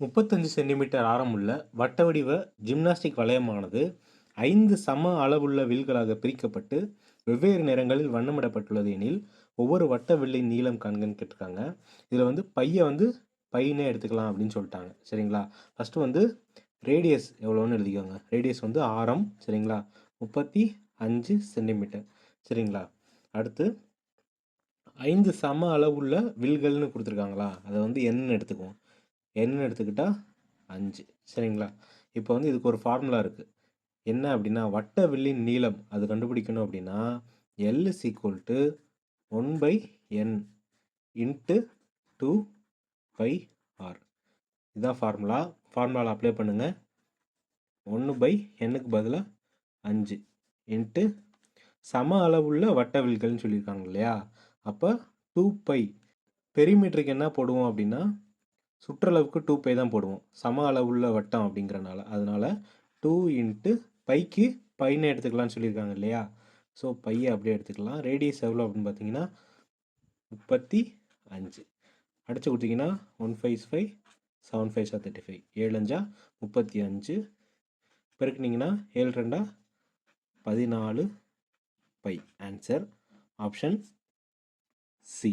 முப்பத்தஞ்சு சென்டிமீட்டர் ஆரமுள்ள வட்ட வடிவ ஜிம்னாஸ்டிக் வளையமானது ஐந்து சம அளவுள்ள வில்களாக பிரிக்கப்பட்டு வெவ்வேறு நிறங்களில் வண்ணமிடப்பட்டுள்ளது எனில் ஒவ்வொரு வட்ட வில்லின் நீளம் காண்கன்னு கேட்டிருக்காங்க. இதில் வந்து பையை வந்து பையனே எடுத்துக்கலாம் அப்படின்னு சொல்லிட்டாங்க. சரிங்களா? ஃபஸ்ட்டு வந்து ரேடியஸ் எவ்வளோன்னு எழுதிக்கோங்க. ரேடியஸ் வந்து ஆரம். சரிங்களா? முப்பத்தி அஞ்சு சென்டிமீட்டர். சரிங்களா? அடுத்து ஐந்து சம அளவுள்ள வில்கள்னு கொடுத்துருக்காங்களா? அதை வந்து என்னன்னு எடுத்துக்குவோம். என்னன்னு எடுத்துக்கிட்டால் அஞ்சு. சரிங்களா? இப்போ வந்து இதுக்கு ஒரு ஃபார்முலா இருக்குது என்ன அப்படின்னா வட்ட வில்லின் நீளம் அது கண்டுபிடிக்கணும் அப்படின்னா L is equal to one by N into two by R இதுதான் ஃபார்முலா ஃபார்முலாவில் அப்ளை பண்ணுங்கள் ஒன்று பை எண்ணுக்கு பதிலாக அஞ்சு இன்ட்டு சம அளவுள்ள வட்ட வில்கள்னு சொல்லியிருக்காங்க இல்லையா? அப்போ டூ பை பெரிமீட்டருக்கு என்ன போடுவோம் அப்படின்னா சுற்றளவுக்கு டூ பை தான் போடுவோம். சம அளவுள்ள வட்டம் அப்படிங்கிறனால. அதனால் டூ இன்ட்டு பைக்கு பைன்னு எடுத்துக்கலாம்னு சொல்லியிருக்காங்க இல்லையா? ஸோ பையை அப்படியே எடுத்துக்கலாம். ரேடியஸ் எவ்வளோ அப்படின்னு பார்த்தீங்கன்னா முப்பத்தி அஞ்சு. அடித்து கொடுத்தீங்கன்னா one five five seven five sir thirty five ஏழு அஞ்சா முப்பத்தி அஞ்சு. பெருக்குனிங்கன்னா ஏழு ரெண்டா பதினாலு பை ஆன்சர் ஆப்ஷன் சி